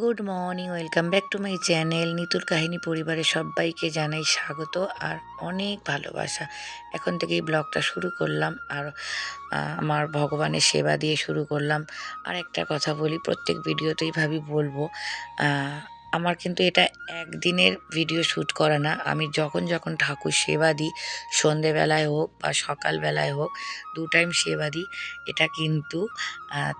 Good morning welcome back to my channel নিতুর কাহিনী পরিবারের সবাইকে জানাই স্বাগত আর অনেক ভালোবাসা। এখন থেকেই ব্লগটা শুরু করলাম আর আমার ভগবানের সেবা দিয়ে শুরু করলাম। আর একটা কথা বলি, প্রত্যেক ভিডিওতেই ভাবি বলব আমার কিন্তু এটা একদিনের ভিডিও শ্যুট করা না। আমি যখন যখন ঠাকুর সেবা দিই, সন্ধেবেলায় হোক বা সকালবেলায় হোক, দু টাইম সেবা দিই, এটা কিন্তু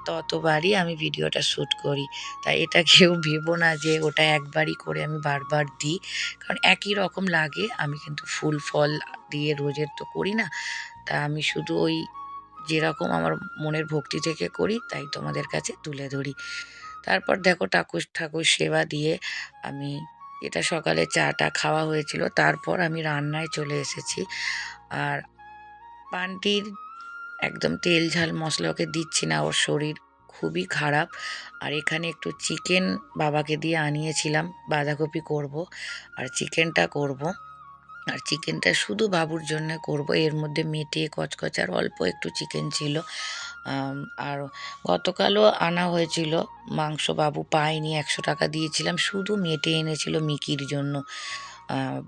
ততবারই আমি ভিডিওটা শ্যুট করি। তাই এটা কেউ ভেবো না যে ওটা একবারই করে আমি বারবার দিই। কারণ একই রকম লাগে, আমি কিন্তু ফুল ফল দিয়ে রোজের তো করি না। তা আমি শুধু ওই যেরকম আমার মনের ভক্তি থেকে করি, তাই তোমাদের কাছে তুলে ধরি। তারপর দেখো ঠাকুর ঠাকুর সেবা দিয়ে আমি এটা সকালে চাটা খাওয়া হয়েছিল। তারপর আমি রান্নায় চলে এসেছি। আর পানটির একদম তেল ঝাল মশলা ওকে দিচ্ছি না, ওর শরীর খুবই খারাপ। আর এখানে একটু চিকেন বাবাকে দিয়ে আনিয়েছিলাম, বাঁধাকপি করব আর চিকেনটা করব। আর চিকেনটা শুধু বাবুর জন্য করব, এর মধ্যে মেটে কচকচ আর অল্প একটু চিকেন ছিল। আর গতকালও আনা হয়েছিল মাংস বাবু পায়নি, একশো টাকা দিয়েছিলাম, শুধু মেটে এনেছিল মিকির জন্য।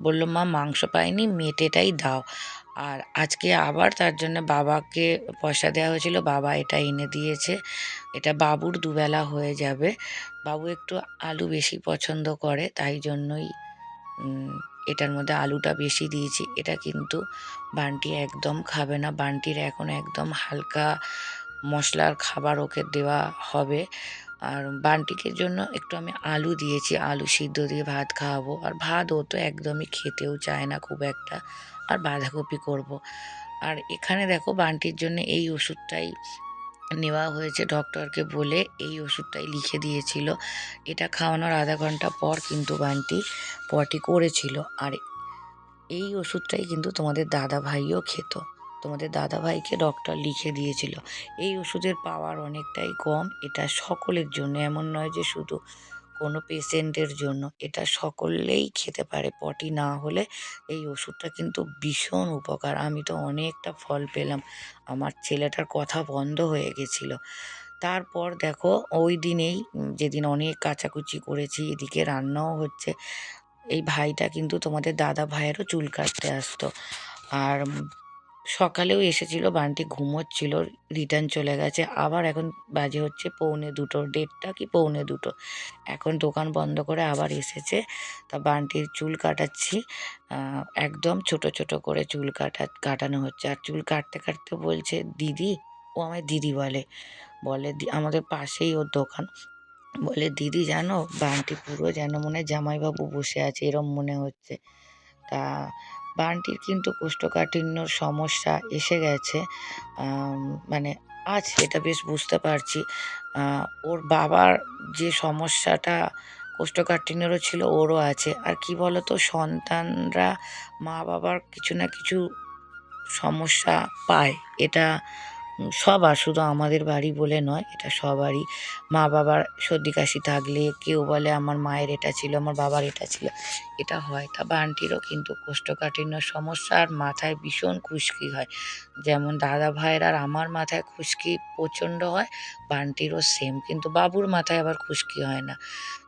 বলল, মা, মাংস পাইনি মেটেটাই দাও। আর আজকে আবার তার জন্য বাবাকে পয়সা দেওয়া হয়েছিল, বাবা এটা এনে দিয়েছে, এটা বাবুর দুবেলা হয়ে যাবে। বাবু একটু আলু বেশি পছন্দ করে, তাই জন্যই এটার মধ্যে আলুটা বেশি দিয়েছি। এটা কিন্তু বান্টি একদম খাবে না, বান্টির এখন একদম হালকা মশলার খাবার ওকে দেওয়া হবে। আর বান্টিকের জন্য একটু আমি আলু দিয়েছি। আলু সিদ্ধ দিয়ে ভাত খাওয়াবো। আর ভাত ও তো একদমই খেতেও চায় না খুব একটা। আর বাঁধাকপি করব। আর এখানে দেখো বান্টির জন্য এই ওষুধটাই নেওয়া হয়েছে ডক্টরকে বলে। এই ওষুধটাই লিখে দিয়েছিল। এটা খাওয়ানোর আধা ঘণ্টা পর কিন্তু বান্টি পটি করেছিল। আর এই ওষুধটাই কিন্তু তোমাদের দাদা ভাইও খেত। তোমাদের দাদা ভাইকে ডক্টর লিখে দিয়েছিল। এই ওষুধের পাওয়ার অনেকটাই কম। এটা সকলের জন্য, এমন নয় যে শুধু কোনো পেশেন্টের জন্য। এটা সকলেই খেতে পারে পটি না হলে এই ওষুধটা কিন্তু ভীষণ উপকার। আমি তো অনেকটা ফল পেলাম। আমার ছেলেটার কথা বন্ধ হয়ে গেছিল। তারপর দেখো, ওই দিনেই যেদিন অনেক কাচাকুচি করেছি, এদিকে রান্নাও হচ্ছে। এই ভাইটা কিন্তু তোমাদের দাদা ভাইয়েরও চুল কাটতে আসতো। আর সকালেও এসেছিল, বানটি ঘুমোচ্ছিল, রিটার্ন চলে গেছে। আবার এখন বাজে হচ্ছে পৌনে দুটো দেড়টা কি পৌনে দুটো। এখন দোকান বন্ধ করে আবার এসেছে। তা বানটির চুল কাটাচ্ছি। একদম ছোট ছোট করে চুল কাটা, কাটানো হচ্ছে। আর চুল কাটতে কাটতে বলছে, দিদি, ও আমায় দিদি বলে। বলে "দি- আমাদের পাশেই ওর দোকান। বলে, দিদি, জানো, বানটি পুরো যেন মনে হয় জামাইবাবু বসে আছে, এরম মনে হচ্ছে। তা বানটির কিন্তু কোষ্ঠকাঠিন্যর সমস্যা এসে গেছে। মানে আছে এটা বেশ বুঝতে পারছি। ওর বাবার যে সমস্যাটা কোষ্ঠকাঠিন্যরও ছিল, ওরও আছে। আর কি বলতো, সন্তানরা মা বাবার কিছু না কিছু সমস্যা পায়। এটা সবার শুধু আমাদের বাড়ি বলে নয়, এটা সবারই। মা বাবার সর্দি কাশি থাকলে, কেউ বলে আমার মায়ের এটা ছিল, আমার বাবার এটা ছিল। এটা হয় তা বান্টিরও কিন্তু কোষ্ঠকাঠিন্য সমস্যা আর মাথায় ভীষণ খুশকি হয়। যেমন দাদা ভাইয়ের আর আমার মাথায় খুশকি প্রচণ্ড হয় বান্টিরও সেম কিন্তু বাবুর মাথায় আবার খুশকি হয় না।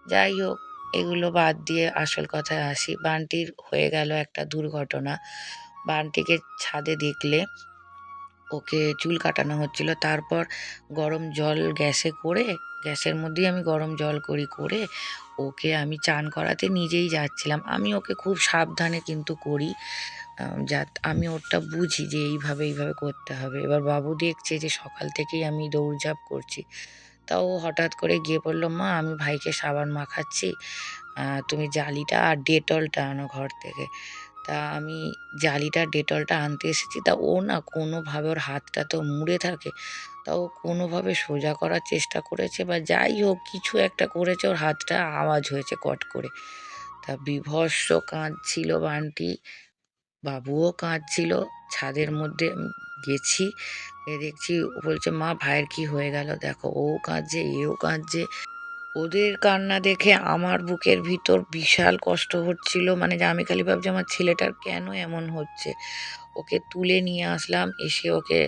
যাই হোক, এগুলো বাদ দিয়ে আসল কথায় আসি। বান্টির হয়ে গেল একটা দুর্ঘটনা। বান্টিকে ছাদে দেখলে ওকে চুল কাটানো হচ্ছিল। তারপর গরম জল গ্যাসে করে, গ্যাসের মধ্যেই আমি গরম জল করি করে ওকে আমি চান করাতে নিজেই যাচ্ছিলাম। আমি ওকে খুব সাবধানে কিন্তু করি যা আমি ওরটা বুঝি যে এইভাবে এইভাবে করতে হবে। এবার বাবু দেখছে যে সকাল থেকেই আমি দৌড়ঝাঁপ করছি। তাও হঠাৎ করে গিয়ে বলল, মা, আমি ভাইকে সাবান মাখাচ্ছি তুমি জালিটা আর ডেটলটা আনো ঘর থেকে। তা আমি জালিটা ডেটলটা আনতে এসেছি। তা ও না কোনোভাবে ওর হাতটা তো মুড়ে থাকে। তা ও কোনোভাবে সোজা করার চেষ্টা করেছে বা যাই হোক কিছু একটা করেছে, ওর হাতটা আওয়াজ হয়েছে কট করে। তা বিভৎস কাঁদছিল বানটি। বাবুও কাঁদছিল। ছাদের মধ্যে গেছি দেখছি ও বলছে, মা, ভাইয়ের কি হয়ে গেল? দেখো, ও কাঁদছে, এও কাঁদছে। ওদের কান্না দেখে আমার বুকের ভিতর বিশাল কষ্ট হচ্ছিল। মানে যে আমি খালি ভাবছি আমার ছেলেটার কেন এমন হচ্ছে? ওকে তুলে নিয়ে আসলাম, এসে ওকে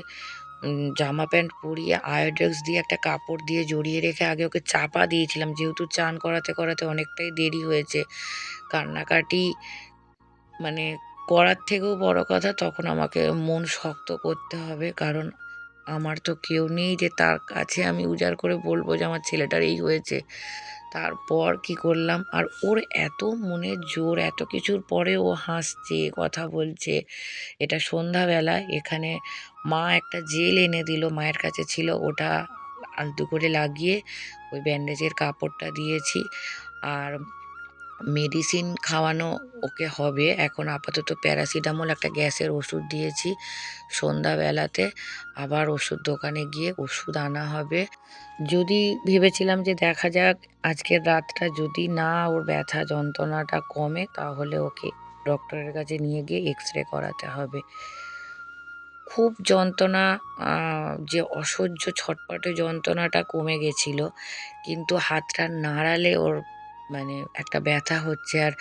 জামা প্যান্ট পরিয়ে, আয়োডেক্স দিয়ে একটা কাপড় দিয়ে জড়িয়ে রেখে আগে ওকে চাপা দিয়েছিলাম। যেহেতু চান করাতে করাতে অনেকটাই দেরি হয়েছে। কান্নাকাটি মানে করার থেকেও বড় কথা, তখন আমাকে মন শক্ত করতে হবে। কারণ আমার তো কেউ নেই যে তার কাছে আমি উজাড় করে বলব যে আমার ছেলেটার এই হয়েছে। তারপর কি করলাম? আর ওর এত মনের জোর, এত কিছুর পরে ও হাসছে, কথা বলছে। এটা সন্ধ্যাবেলা, এখানে মা একটা জেল এনে দিল, মায়ের কাছে ছিল ওটা আলতু করে লাগিয়ে, ওই ব্যান্ডেজের কাপড়টা দিয়েছি। আর মেডিসিন খাওয়ানো ওকে হবে। এখন আপাতত প্যারাসিটামল একটা গ্যাসের ওষুধ দিয়েছি। সন্ধ্যাবেলাতে আবার ওষুধ দোকানে গিয়ে ওষুধ আনা হবে। যদি ভেবেছিলাম যে দেখা যাক আজকের রাতটা যদি না ওর ব্যথা যন্ত্রণাটা কমে, তাহলে ওকে ডক্টরের কাছে নিয়ে গিয়ে এক্স রে করাতে হবে। খুব যন্ত্রণা যে অসহ্য ছটপটে যন্ত্রণাটা কমে গেছিল। কিন্তু হাতটা নাড়ালে ওর মানে একটা ব্যথা হচ্ছে আর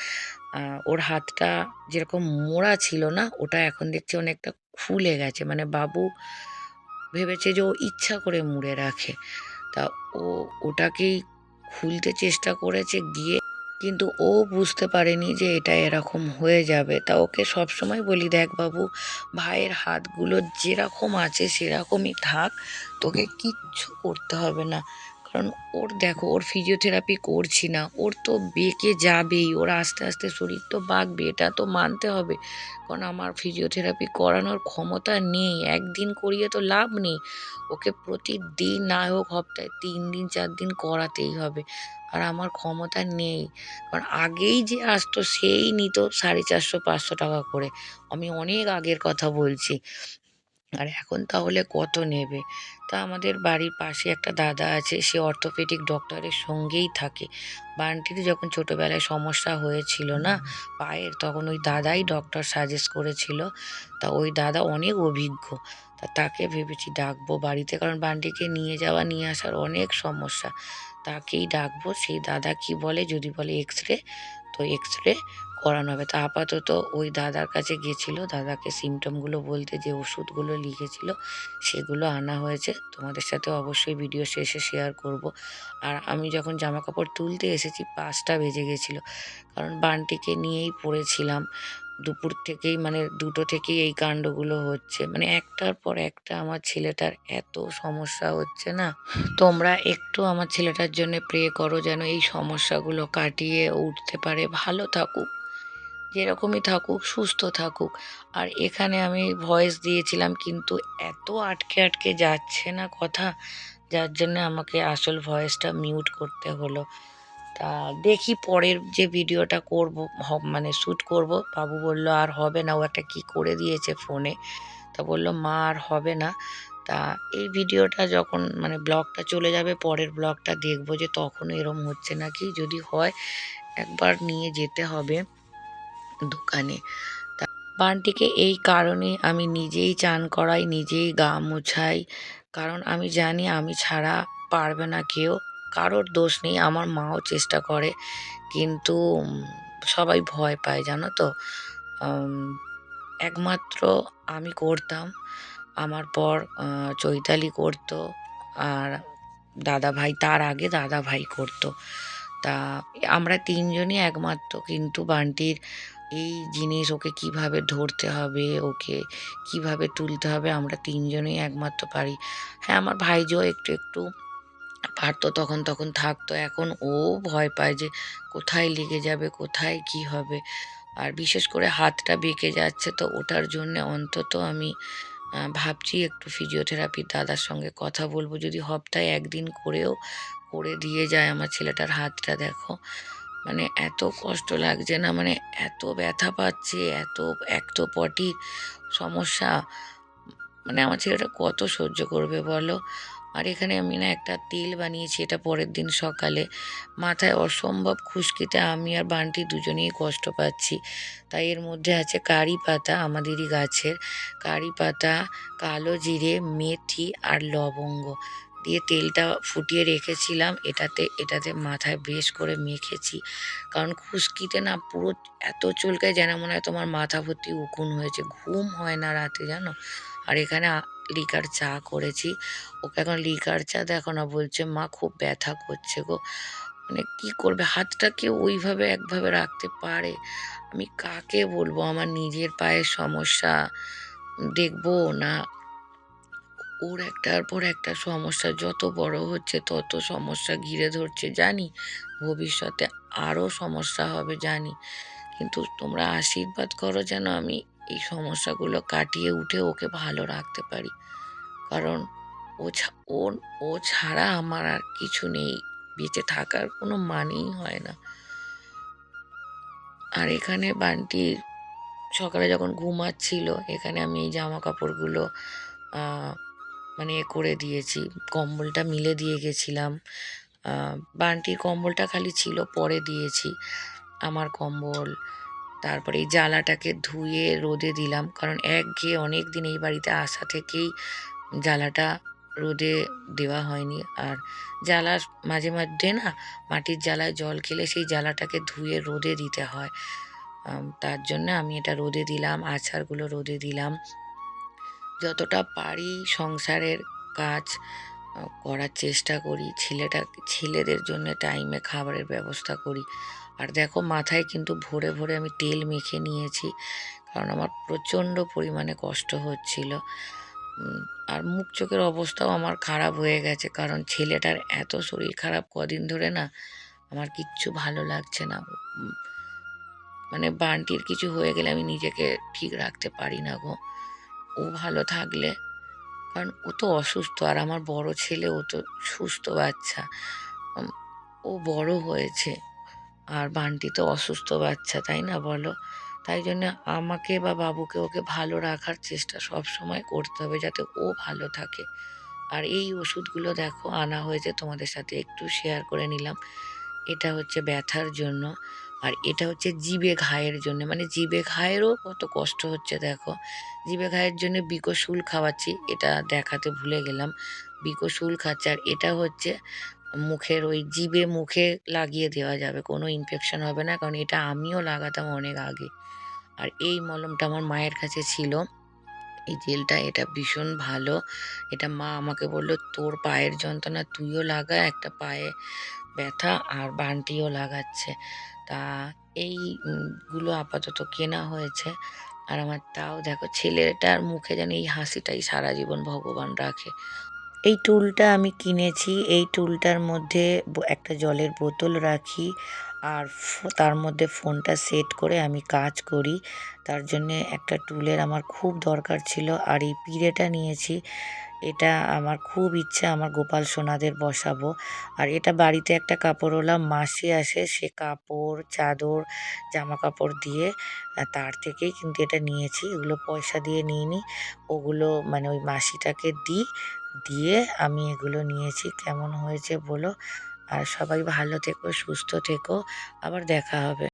ওর হাতটা যেরকম মোড়া ছিল না, ওটা এখন দেখছি অনেকটা খুলে গেছে। মানে বাবু ভেবেছে যে ও ইচ্ছা করে মুড়ে রাখে। তা ও ওটাকেই খুলতে চেষ্টা করেছে গিয়ে, কিন্তু ও বুঝতে পারেনি যে এটা এরকম হয়ে যাবে। তা ওকে সবসময় বলি, দেখ বাবু, ভাইয়ের হাতগুলো যেরকম আছে সেরকমই থাক, তোকে কিচ্ছু করতে হবে না। কারণ ওর দেখো, ওর ফিজিওথেরাপি করছি না। ওর তো বেঁকে যাবেই, ওর আস্তে আস্তে শরীর তো বাঁকবে, এটা তো মানতে হবে। কারণ আমার ফিজিওথেরাপি করানোর ক্ষমতা নেই, একদিন করিয়ে তো লাভ নেই। ওকে প্রতিদিন না হোক সপ্তাহে তিন দিন, চার দিন করাতেই হবে। আর আমার ক্ষমতা নেই। কারণ আগেই যে আসতো, সেই নিত সাড়ে চারশো, পাঁচশো টাকা করে। আমি অনেক আগের কথা বলছি। আর এখন তাহলে কত নেবে? তা আমাদের বাড়ির পাশে একটা দাদা আছে, সে অর্থোপেডিক ডক্টরের সঙ্গেই থাকে। বান্টির যখন ছোটোবেলায় সমস্যা হয়েছিল না, পায়ের, তখন ওই দাদাই ডক্টর সাজেস্ট করেছিল। তা ওই দাদা অনেক অভিজ্ঞ। তা তাকে ভেবেছি ডাকবো বাড়িতে, কারণ বান্টিকে নিয়ে যাওয়া, নিয়ে আসার অনেক সমস্যা। তাকেই ডাকবো, সেই দাদা কি বলে, যদি বলে এক্স রে তো এক্স রে করানো হবে। তা আপাতত ওই দাদার কাছে গেছিল দাদাকে সিমটমগুলো বলতে যে ওষুধগুলো লিখেছিল সেগুলো আনা হয়েছে। তোমাদের সাথে অবশ্যই ভিডিও শেষে শেয়ার করব। আর আমি যখন জামা কাপড় তুলতে এসেছি, পাঁচটা বেজে গেছিল। কারণ বানটিকে নিয়েই পড়েছিলাম। দুপুর থেকেই মানে দুটো থেকেই এই কাণ্ডগুলো হচ্ছে। মানে একটার পর একটা আমার ছেলেটার এত সমস্যা হচ্ছে না। তোমরা একটু আমার ছেলেটার জন্য প্রে করো যেন এই সমস্যাগুলো কাটিয়ে উঠতে পারে, ভালো থাকুক। যেরকমই থাকুক, সুস্থ থাকুক। আর এখানে আমি ভয়েস দিয়েছিলাম, কিন্তু এত আটকে আটকে যাচ্ছে না কথা, যার জন্য আমাকে আসল ভয়েসটা মিউট করতে হলো। তা দেখি পরের যে ভিডিওটা করব মানে শ্যুট করব, বাবু বলল, আর হবে না। ও একটা কী করে দিয়েছে ফোনে তা বলল, মা, আর হবে না। তা এই ভিডিওটা যখন মানে ব্লগটা চলে যাবে, পরের ব্লগটা দেখব যে তখন এরম হচ্ছে নাকি। যদি হয়, একবার নিয়ে যেতে হবে। দোকানে। বানটিকে এই কারণে আমি নিজেই চান করাই, নিজেই গা মোছাই। কারণ আমি জানি আমি ছাড়া পারবে না কেউ। কারোর দোষ নেই, আমার মাও চেষ্টা করে। কিন্তু সবাই ভয় পায়, জানো তো? একমাত্র আমি করতাম। আমার পর চৈতালি করতো। আর দাদা ভাই তার আগে দাদা ভাই করতো। তা আমরা তিনজনই একমাত্র, কিন্তু বান্টির এই জিনিস ওকে কীভাবে ধরতে হবে, ওকে কীভাবে তুলতে হবে, আমরা তিনজনেই একমাত্র পারি। হ্যাঁ আমার ভাইজিও একটু একটু পারতো তখন তখন থাকতো। এখন ও ভয় পায় যে কোথায় লেগে যাবে, কোথায় কি হবে। আর বিশেষ করে হাতটা বেঁকে যাচ্ছে তো ওটার জন্য অন্তত আমি ভাবছি একটু ফিজিওথেরাপির দাদার সঙ্গে কথা বলব। যদি সপ্তাহে একদিন করেও, করে দিয়ে যায় আমার ছেলেটার হাতটা, দেখো। মানে এত কষ্ট লাগছে না মানে এত ব্যথা পাচ্ছে, এত, এক তো পটির সমস্যা। মানে আমার ছেলেটা কত সহ্য করবে বলো? আর এখানে আমি না একটা তেল বানিয়েছি, এটা পরের দিন সকালে। মাথায় অসম্ভব খুশকিতে আমি আর বান্টি দুজনেই কষ্ট পাচ্ছি। তাই এর মধ্যে আছে কারি পাতা আমাদেরই গাছের। কারি পাতা, কালো জিরে, মেথি আর লবঙ্গ। দিয়ে তেলটা ফুটিয়ে রেখেছিলাম। এটাতে এটাতে মাথায় বেশ করে মেখেছি। কারণ খুশকিতে না পুরো এত চুলকায় যেন মনে হয় তোমার মাথা ভর্তি উকুন হয়েছে। ঘুম হয় না রাতে, জানো? আর এখানে লিকার চা করেছি। ওকে এখন লিকার চা দেখো না, বলছে, মা, খুব ব্যথা করছে গো। মানে কি করবে? হাতটা কেউ ওইভাবে, একভাবে রাখতে পারে? আমি কাকে বলব? আমার নিজের পায়ের সমস্যা। দেখব না? ওর একটার পর একটা সমস্যা, যত বড় হচ্ছে তত সমস্যা ঘিরে ধরছে, জানি? ভবিষ্যতে আরও সমস্যা হবে, জানি। কিন্তু তোমরা আশীর্বাদ করো যেন আমি এই সমস্যাগুলো কাটিয়ে উঠে ওকে ভালো রাখতে পারি। কারণ ও ও ছাড়া আমার আর কিছু নেই। বেঁচে থাকার কোনো মানেই হয় না। আর এখানে বান্টি সকালে যখন ঘুমাচ্ছিল, এখানে আমি এই জামা কাপড়গুলো মানে এ করে দিয়েছি। কম্বলটা মিলে দিয়ে গেছিলাম। বান্টির কম্বলটা খালি ছিল, পরে দিয়েছি আমার কম্বল। তারপরে এই জ্বালাটাকে ধুয়ে রোদে দিলাম, কারণ এক ঘেয়ে অনেক দিন এই বাড়িতে আসা থেকেই জ্বালাটা রোদে দেওয়া হয়নি। আর জ্বালা মাঝে মধ্যে না, মাটির জ্বালায় জল খেলে সেই জ্বালাটাকে ধুয়ে রোদে দিতে হয়। তার জন্য আমি এটা রোদে দিলাম আছাড়গুলো রোদে দিলাম। যতটা পারি সংসারের কাজ করার চেষ্টা করি। ছেলেটা, ছেলেদের জন্য টাইমে খাবারের ব্যবস্থা করি। আর দেখো, মাথায় কিন্তু ভোরে ভোরে আমি তেল মেখে নিয়েছি, কারণ আমার প্রচণ্ড পরিমাণে কষ্ট হচ্ছিল। আর মুখ চোখের অবস্থাও আমার খারাপ হয়ে গেছে, কারণ ছেলেটার এত শরীর খারাপ কদিন ধরে না আমার কিচ্ছু ভালো লাগছে না। মানে বান্টির কিছু হয়ে গেলে আমি নিজেকে ঠিক রাখতে পারি না গো। ও ভালো থাকলে। কারণ ও তো অসুস্থ, আর আমার বড় ছেলে ও তো সুস্থ বাচ্চা। ও বড় হয়েছে, আর বান্টি তো অসুস্থ বাচ্চা, তাই না বলো? তাই জন্য আমাকে বা বাবুকে ওকে ভালো রাখার চেষ্টা সব সময় করতে হবে, যাতে ও ভালো থাকে। আর এই ওষুধগুলো দেখো, আনা হয়েছে, তোমাদের সাথে একটু শেয়ার করে নিলাম। এটা হচ্ছে ব্যথার জন্য। আর এটা হচ্ছে জিবে ঘায়ের জন্য। মানে জিবে ঘায়েরও কত কষ্ট হচ্ছে দেখো। জিবে ঘায়ের জন্য বিকশুল খাওয়াচ্ছি, এটা দেখাতে ভুলে গেলাম। বিকশুল খাচ্ছে, আর এটা হচ্ছে মুখের ওই জিবে মুখে লাগিয়ে দেওয়া যাবে। কোনো ইনফেকশন হবে না, কারণ এটা আমিও লাগাতাম অনেক আগে। আর এই মলমটা আমার মায়ের কাছে ছিল। এই জেলটা, এটা ভীষণ ভালো। এটা মা আমাকে বলল, তোর পায়ের যন্ত্রণা তুইও লাগা, একটা পায়ে ব্যথা আর বান্টিও লাগাচ্ছে। তা এইগুলো গুলো আপাতত কেনা হয়েছে। আর আমার তাও দেখো ছেলেটার মুখে যেন এই হাসিটাই সারা জীবন ভগবান রাখে। এই টুলটা আমি কিনেছি। এই টুলটার মধ্যে একটা জলের বোতল রাখি। আর তার মধ্যে ফোনটা সেট করে আমি কাজ করি। তার জন্যে একটা টুলের আমার খুব দরকার ছিল আর এই পিড়েটা নিয়েছি। এটা আমার খুব ইচ্ছা আমার গোপাল সোনাদের বসাবো। আর এটা বাড়িতে একটা কাপড়ওয়ালা মাসি আসে, সে কাপড়, চাদর জামা কাপড় দিয়ে তার থেকেই কিন্তু এটা নিয়েছি। এগুলো পয়সা দিয়ে নিইনি। ওগুলো মানে ওই মাসিটাকে দিই দিয়ে আমি এগুলো নিয়েছি। কেমন হয়েছে বলো? আর সবাই ভালো থেকো সুস্থ থেকো। আবার দেখা হবে।